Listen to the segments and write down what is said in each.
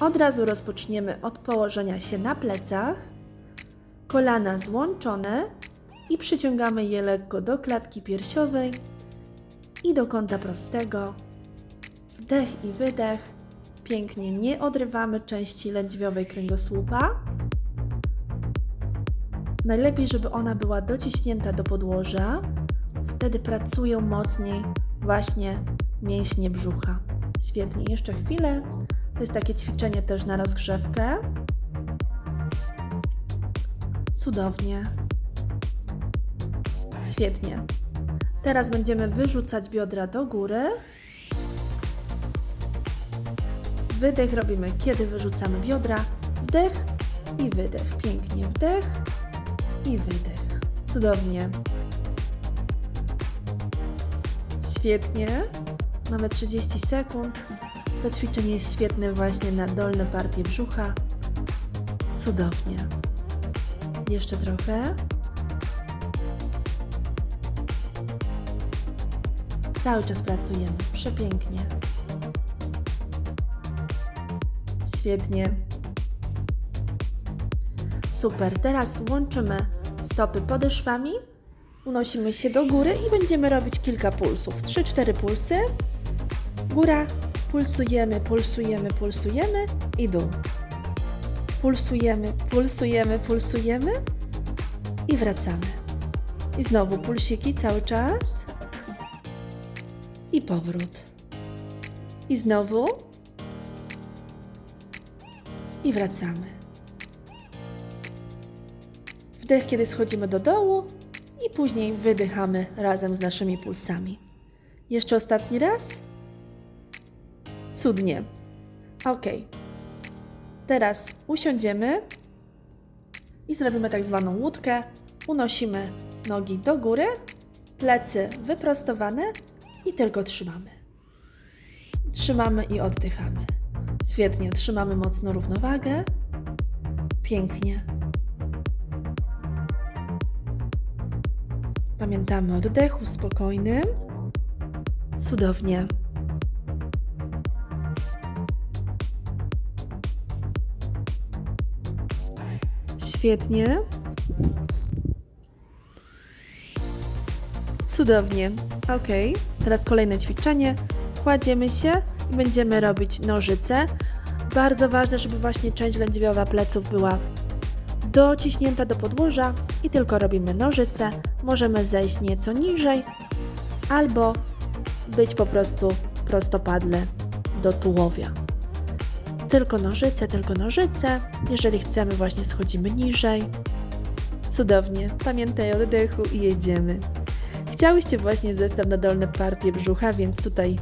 Od razu rozpoczniemy od położenia się na plecach, kolana złączone i przyciągamy je lekko do klatki piersiowej i do kąta prostego. Wdech i wydech. Pięknie nie odrywamy części lędźwiowej kręgosłupa. Najlepiej, żeby ona była dociśnięta do podłoża. Wtedy pracują mocniej właśnie mięśnie brzucha. Świetnie, jeszcze chwilę. To jest takie ćwiczenie też na rozgrzewkę. Cudownie. Świetnie. Teraz będziemy wyrzucać biodra do góry. Wydech robimy, kiedy wyrzucamy biodra. Wdech i wydech. Pięknie. Wdech i wydech. Cudownie. Świetnie. Mamy 30 sekund. To ćwiczenie jest świetne właśnie na dolne partie brzucha. Cudownie. Jeszcze trochę. Cały czas pracujemy. Przepięknie. Świetnie. Super. Teraz łączymy stopy podeszwami. Unosimy się do góry i będziemy robić kilka pulsów. 3-4 pulsy. Góra. Pulsujemy, pulsujemy, pulsujemy i dół. Pulsujemy, pulsujemy, pulsujemy i wracamy. I znowu pulsiki cały czas. I powrót. I znowu. I wracamy. Wdech, kiedy schodzimy do dołu, i później wydychamy razem z naszymi pulsami. Jeszcze ostatni raz. Cudnie. Ok. Teraz usiądziemy i zrobimy tak zwaną łódkę. Unosimy nogi do góry, plecy wyprostowane i tylko trzymamy. Trzymamy i oddychamy. Świetnie, trzymamy mocno równowagę. Pięknie. Pamiętamy o oddechu spokojnym. Cudownie. Świetnie. Cudownie. Ok, teraz kolejne ćwiczenie. Kładziemy się i będziemy robić nożyce. Bardzo ważne, żeby właśnie część lędźwiowa pleców była dociśnięta do podłoża i tylko robimy nożyce. Możemy zejść nieco niżej albo być po prostu prostopadle do tułowia. Tylko nożyce, tylko nożyce. Jeżeli chcemy, właśnie schodzimy niżej. Cudownie. Pamiętaj o oddechu i jedziemy. Chciałyście właśnie zestaw na dolne partie brzucha, więc tutaj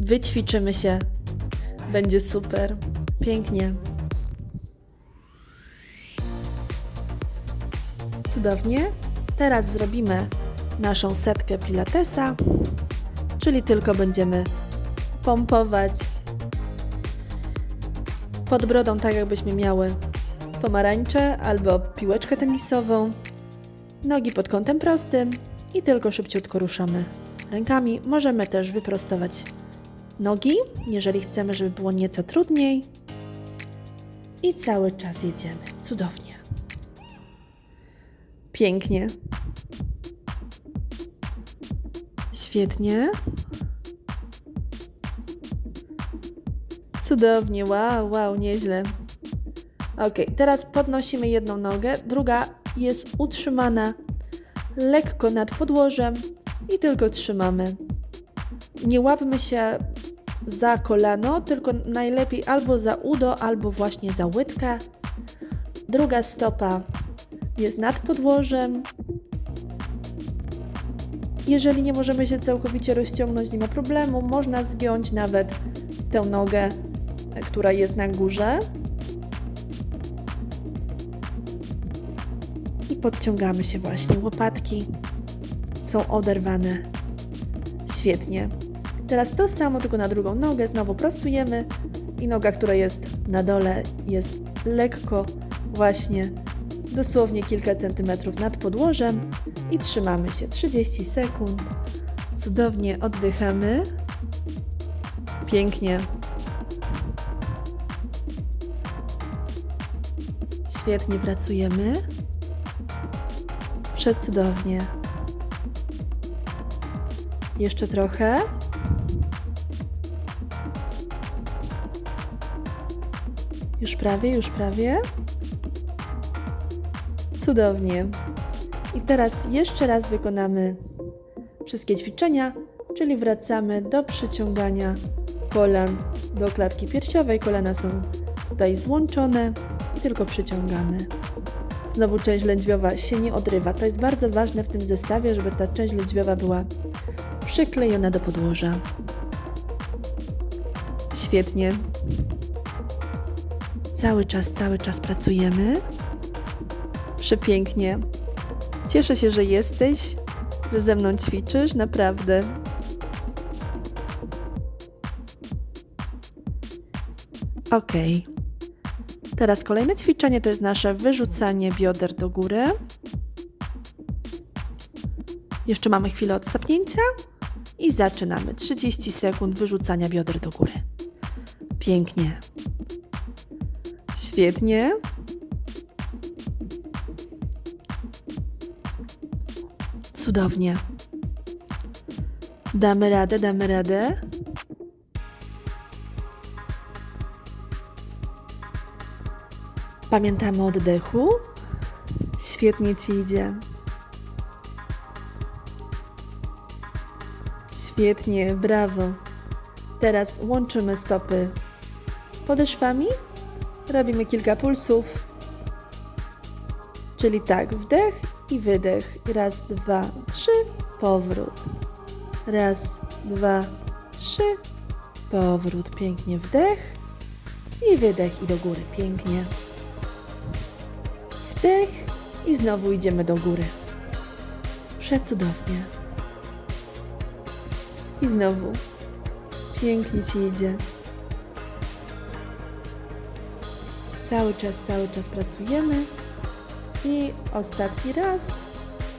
wyćwiczymy się. Będzie super. Pięknie. Cudownie. Teraz zrobimy naszą setkę pilatesa, czyli tylko będziemy pompować pod brodą, tak jakbyśmy miały pomarańcze albo piłeczkę tenisową. Nogi pod kątem prostym i tylko szybciutko ruszamy rękami. Możemy też wyprostować nogi, jeżeli chcemy, żeby było nieco trudniej. I cały czas jedziemy. Cudownie. Pięknie. Świetnie. Cudownie, wow, wow, nieźle. Ok, teraz podnosimy jedną nogę, druga jest utrzymana lekko nad podłożem i tylko trzymamy. Nie łapmy się za kolano, tylko najlepiej albo za udo, albo właśnie za łydkę. Druga stopa jest nad podłożem. Jeżeli nie możemy się całkowicie rozciągnąć, nie ma problemu, można zgiąć nawet tę nogę, która jest na górze. I podciągamy się właśnie. Łopatki są oderwane. Świetnie. Teraz to samo, tylko na drugą nogę. Znowu prostujemy i noga, która jest na dole, jest lekko właśnie dosłownie kilka centymetrów nad podłożem i trzymamy się 30 sekund. Cudownie oddychamy. Pięknie. Świetnie pracujemy. Przecudownie. Jeszcze trochę. Już prawie, już prawie. Cudownie. I teraz jeszcze raz wykonamy wszystkie ćwiczenia, czyli wracamy do przyciągania kolan do klatki piersiowej. Kolana są tutaj złączone tylko przyciągamy. Znowu część lędźwiowa się nie odrywa. To jest bardzo ważne w tym zestawie, żeby ta część lędźwiowa była przyklejona do podłoża. Świetnie. Cały czas, cały czas pracujemy. Przepięknie. Cieszę się, że jesteś, że ze mną ćwiczysz, naprawdę. Ok. Teraz kolejne ćwiczenie to jest nasze wyrzucanie bioder do góry. Jeszcze mamy chwilę odsapnięcia i zaczynamy. 30 sekund wyrzucania bioder do góry. Pięknie. Świetnie. Cudownie. Damy radę, damy radę. Pamiętamy oddechu. Świetnie ci idzie. Świetnie, brawo. Teraz łączymy stopy podeszwami. Robimy kilka pulsów. Czyli tak, wdech i wydech. Raz, dwa, trzy, powrót. Raz, dwa, trzy, powrót. Pięknie wdech i wydech i do góry. Pięknie. Wdech i znowu idziemy do góry. Przecudownie. I znowu. Pięknie ci idzie. Cały czas, cały czas pracujemy. I ostatni raz.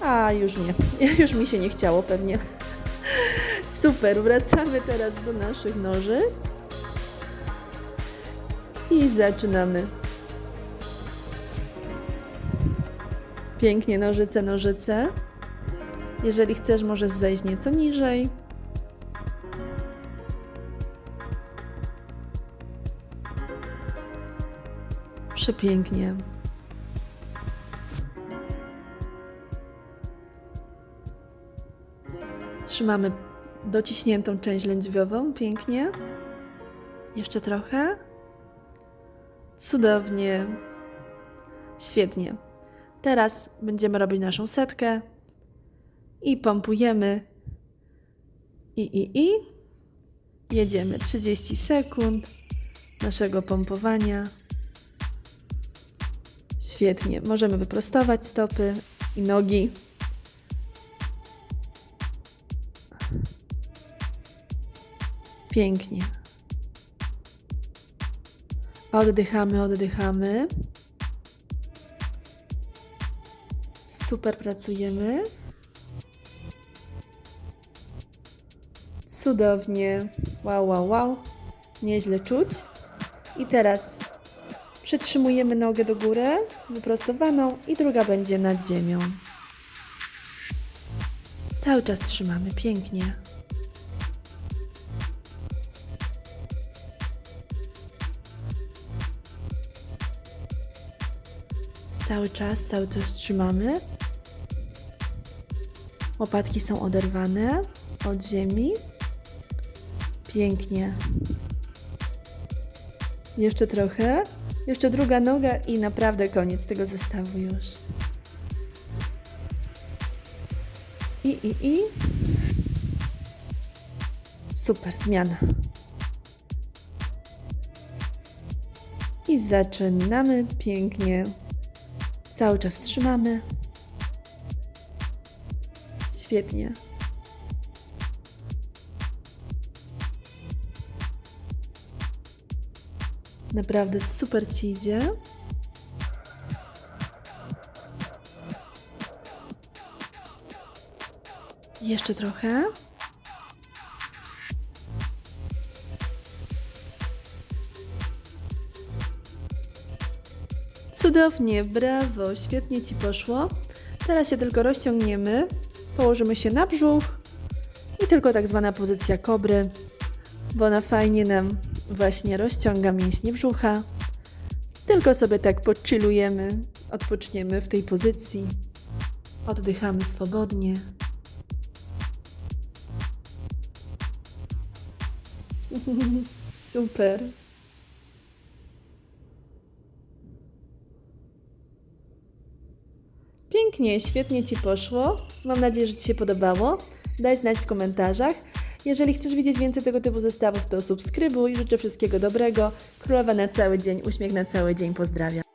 A, już nie. Już mi się nie chciało pewnie. Super, wracamy teraz do naszych nożyc. I zaczynamy. Pięknie, nożyce, nożyce. Jeżeli chcesz, możesz zejść nieco niżej. Przepięknie. Trzymamy dociśniętą część lędźwiową. Pięknie. Jeszcze trochę. Cudownie. Świetnie. Teraz będziemy robić naszą setkę i pompujemy. I, i, i. Jedziemy 30 sekund naszego pompowania. Świetnie. Możemy wyprostować stopy i nogi. Pięknie. Oddychamy, oddychamy. Super pracujemy. Cudownie. Wow, wow, wow. Nieźle czuć. I teraz przytrzymujemy nogę do góry, wyprostowaną, i druga będzie nad ziemią. Cały czas trzymamy. Pięknie. Cały czas, cały czas trzymamy. Łopatki są oderwane od ziemi. Pięknie. Jeszcze trochę. Jeszcze druga noga i naprawdę koniec tego zestawu już. I, i, i. Super, zmiana. I zaczynamy pięknie. Cały czas trzymamy. Świetnie. Naprawdę super ci idzie. Jeszcze trochę. Cudownie, brawo, świetnie Ci poszło. Teraz się tylko rozciągniemy, położymy się na brzuch i tylko tak zwana pozycja kobry, bo ona fajnie nam właśnie rozciąga mięśnie brzucha. Tylko sobie tak podchillujemy, odpoczniemy w tej pozycji. Oddychamy swobodnie. Super. Pięknie, świetnie Ci poszło. Mam nadzieję, że Ci się podobało. Daj znać w komentarzach. Jeżeli chcesz widzieć więcej tego typu zestawów, to subskrybuj. Życzę wszystkiego dobrego. Królowa na cały dzień, uśmiech na cały dzień. Pozdrawiam.